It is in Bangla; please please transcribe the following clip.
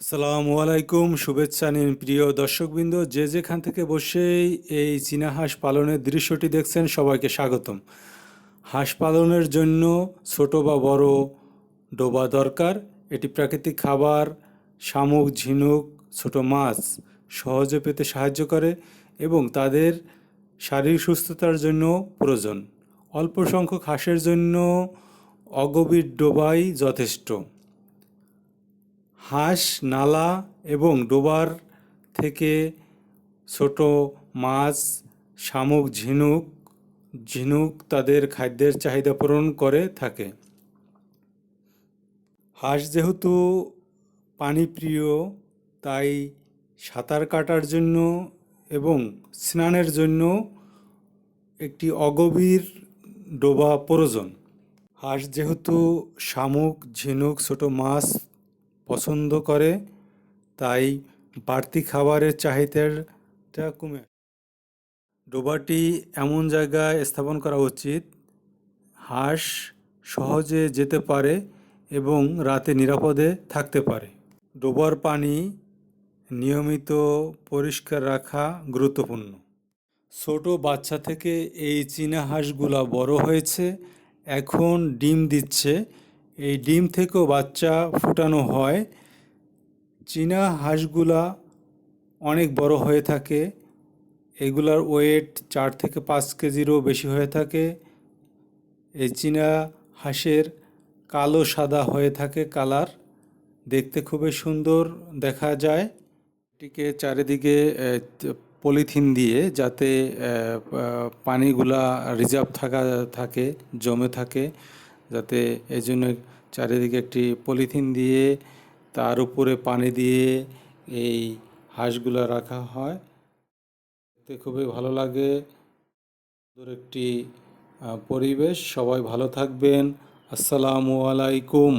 আসসালামু আলাইকুম, শুভেচ্ছা নিন প্রিয় দর্শকবৃন্দ। যে যেখান থেকে বসেই এই চীনা হাঁস পালনের দৃশ্যটি দেখছেন সবাইকে স্বাগতম। হাঁস পালনের জন্য ছোট বা বড় ডোবা দরকার। এটি প্রাকৃতিক খাবার, শামুক, ঝিনুক, ছোট মাছ সহজে পেতে সাহায্য করে এবং তাদের শারীরিক সুস্থতার জন্য প্রয়োজন। অল্প সংখ্যক হাঁসের জন্য অগভীর ডোবাই যথেষ্ট। হাঁস, নালা এবং ডোবার থেকে ছোট মাছ, শামুক, ঝিনুক ঝিনুক তাদের খাদ্যের চাহিদা পূরণ করে থাকে। হাঁস যেহেতু পানিপ্রিয়, তাই সাঁতার কাটার জন্য এবং স্নানের জন্য একটি অগভীর ডোবা প্রয়োজন। হাঁস যেহেতু শামুক, ঝিনুক, ছোট মাছ পছন্দ করে, তাই বাড়তি খাবারের চাহিদাটা কমে। ডোবাটি এমন জায়গায় স্থাপন করা উচিত, হাঁস সহজে যেতে পারে এবং রাতে নিরাপদে থাকতে পারে। ডোবার পানি নিয়মিত পরিষ্কার রাখা গুরুত্বপূর্ণ। ছোট বাচ্চা থেকে এই চীনা হাঁসগুলা বড় হয়েছে, এখন ডিম দিচ্ছে এই ডিম থেকেও বাচ্চা ফুটানো হয়। চীনা হাঁসগুলা অনেক বড় হয়ে থাকে। এগুলার ওয়েট চার থেকে পাঁচ কেজিরও বেশি হয়ে থাকে। এই চীনা হাঁসের কালো সাদা হয়ে থাকে কালার। দেখতে খুবই সুন্দর দেখা যায়। এটিকে চারিদিকে পলিথিন দিয়ে যাতে পানিগুলা রিজার্ভ থাকা, থাকে, জমে থাকে। যাতে এই জন্য চারিদিকে একটি পলিথিন দিয়ে তার উপরে পানি দিয়ে এই হাঁসগুলো রাখা হয়। দেখতে খুবই ভালো লাগে। সুন্দর একটি পরিবেশ। সবাই ভালো থাকবেন। আসসালামু আলাইকুম।